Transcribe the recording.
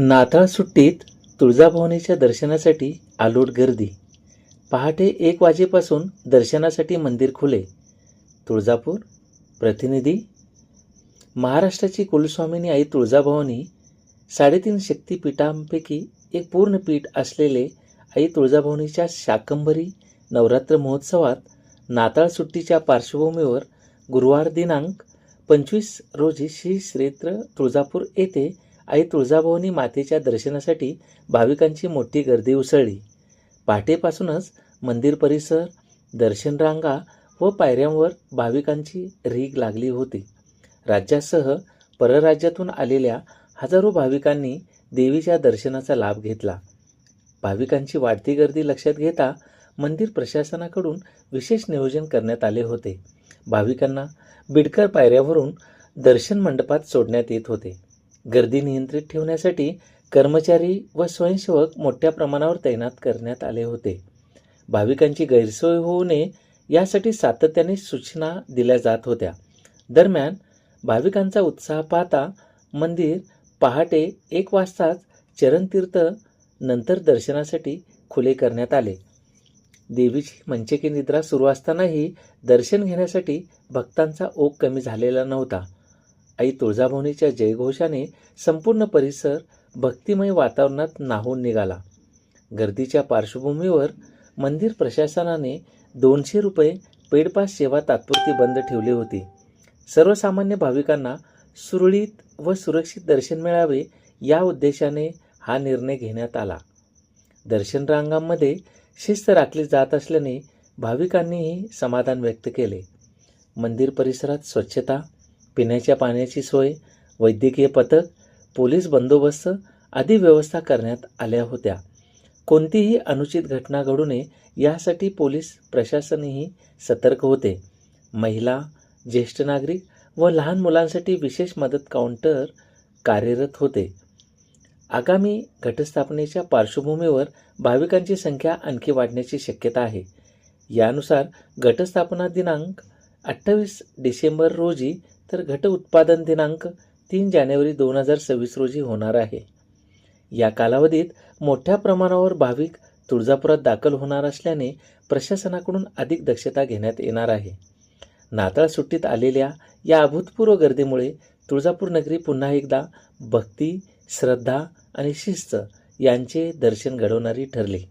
नाताळ सुट्टीत तुळजाभवानीच्या दर्शनासाठी आलोट गर्दी. पहाटे एक वाजेपासून दर्शनासाठी मंदिर खुले. तुळजापूर प्रतिनिधी. महाराष्ट्राची कुलस्वामिनी आई तुळजाभवानी साडेतीन शक्तिपीठांपैकी एक पूर्ण पीठ असलेले आई तुळजाभवानीच्या शाकंभरी नवरात्र महोत्सवात नाताळ सुट्टीच्या पार्श्वभूमीवर गुरुवार दिनांक पंचवीस रोजी श्री क्षेत्र तुळजापूर येथे आई तुळजाभवानी मातेच्या दर्शनासाठी भाविकांची मोठी गर्दी उसळली. पहाटेपासूनच मंदिर परिसर दर्शन रांगा व पायऱ्यांवर भाविकांची रीग लागली होती. राज्यासह परराज्यातून आलेल्या हजारो भाविकांनी देवीच्या दर्शनाचा लाभ घेतला. भाविकांची वाढती गर्दी लक्षात घेता मंदिर प्रशासनाकडून विशेष नियोजन करण्यात आले होते. भाविकांना बिडकर पायऱ्यावरून दर्शन मंडपात सोडण्यात येत होते. गर्दी नियंत्रित ठेवण्यासाठी कर्मचारी व स्वयंसेवक मोठ्या प्रमाणावर तैनात करण्यात आले होते. भाविकांची गैरसोय होऊ नये यासाठी सातत्याने सूचना दिल्या जात होत्या. दरम्यान भाविकांचा उत्साह पाहता मंदिर पहाटे एक वाजताच चरणतीर्थ नंतर दर्शनासाठी खुले करण्यात आले. देवीची मंचकी निद्रा सुरू असतानाही दर्शन घेण्यासाठी भक्तांचा ओघ कमी झालेला नव्हता. आई तुळजाभवानीच्या जयघोषाने संपूर्ण परिसर भक्तिमय वातावरणात नाहून निघाला. गर्दीच्या पार्श्वभूमीवर मंदिर प्रशासनाने दोनशे रुपये पेडपास सेवा तात्पुरती बंद ठेवली होती. सर्वसामान्य भाविकांना सुरळीत व सुरक्षित दर्शन मिळावे या उद्देशाने हा निर्णय घेण्यात आला. दर्शन रांगांमध्ये शिस्त राखली जात असल्याने भाविकांनीही समाधान व्यक्त केले. मंदिर परिसरात स्वच्छता पिण्याच्या पाण्याची सोय वैद्यकीय पथक पोलीस बंदोबस्त आदी व्यवस्था करण्यात आल्या होत्या. कोणतीही अनुचित घटना घडू नये यासाठी पोलीस प्रशासनही सतर्क होते. महिला ज्येष्ठ नागरिक व लहान मुलांसाठी विशेष मदत काउंटर कार्यरत होते. आगामी घटस्थापनेच्या पार्श्वभूमीवर भाविकांची संख्या आणखी वाढण्याची शक्यता आहे. यानुसार घटस्थापना दिनांक अठ्ठावीस डिसेंबर रोजी तर घट उत्पादन दिनांक तीन जानेवारी दोन हजार सव्वीस रोजी होणार आहे. या कालावधीत मोठ्या प्रमाणावर भाविक तुळजापुरात दाखल होणार असल्याने प्रशासनाकडून अधिक दक्षता घेण्यात येणार आहे. नाताळ सुट्टीत आलेल्या या अभूतपूर्व गर्दीमुळे तुळजापूर नगरी पुन्हा एकदा भक्ती श्रद्धा आणि शिस्त यांचे दर्शन घडवणारी ठरली.